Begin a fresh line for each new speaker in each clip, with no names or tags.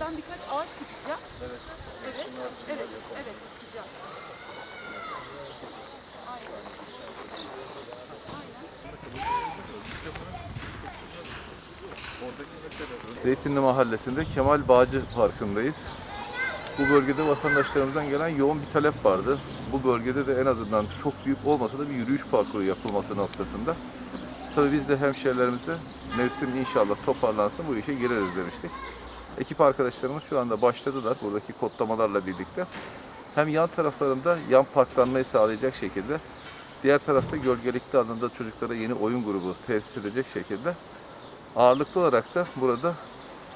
ben birkaç ağaç dikeceğim.
Evet.
Evet, evet,
yapalım.
evet dikeceğim. Aynen.
Zeytinli Mahallesi'nde Kemal Bağcı Parkı'ndayız. Bu bölgede vatandaşlarımızdan gelen yoğun bir talep vardı. Bu bölgede de en azından çok büyük olmasa da bir yürüyüş parkuru yapılması noktasında. Tabii biz de hemşehrilerimize mevsim inşallah toparlansın bu işe gireriz demiştik. Ekip arkadaşlarımız şu anda başladılar buradaki kodlamalarla birlikte. Hem yan taraflarında yan parklanmayı sağlayacak şekilde, diğer tarafta gölgelikli alanda çocuklara yeni oyun grubu tesis edecek şekilde ağırlıklı olarak da burada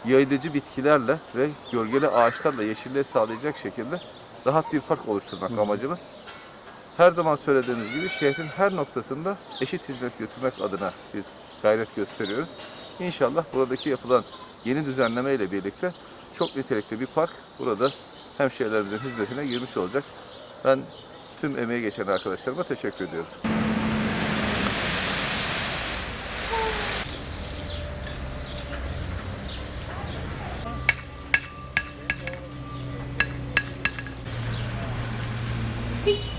yayılıcı bitkilerle ve gölgeli ağaçlarla yeşilliği sağlayacak şekilde rahat bir park oluşturmak amacımız. Her zaman söylediğimiz gibi şehrin her noktasında eşit hizmet götürmek adına biz gayret gösteriyoruz. İnşallah buradaki yapılan yeni düzenleme ile birlikte çok nitelikli bir park burada hemşehrilerimizin hizmetine girmiş olacak. Ben tüm emeği geçen arkadaşlarıma teşekkür ediyorum. Beep.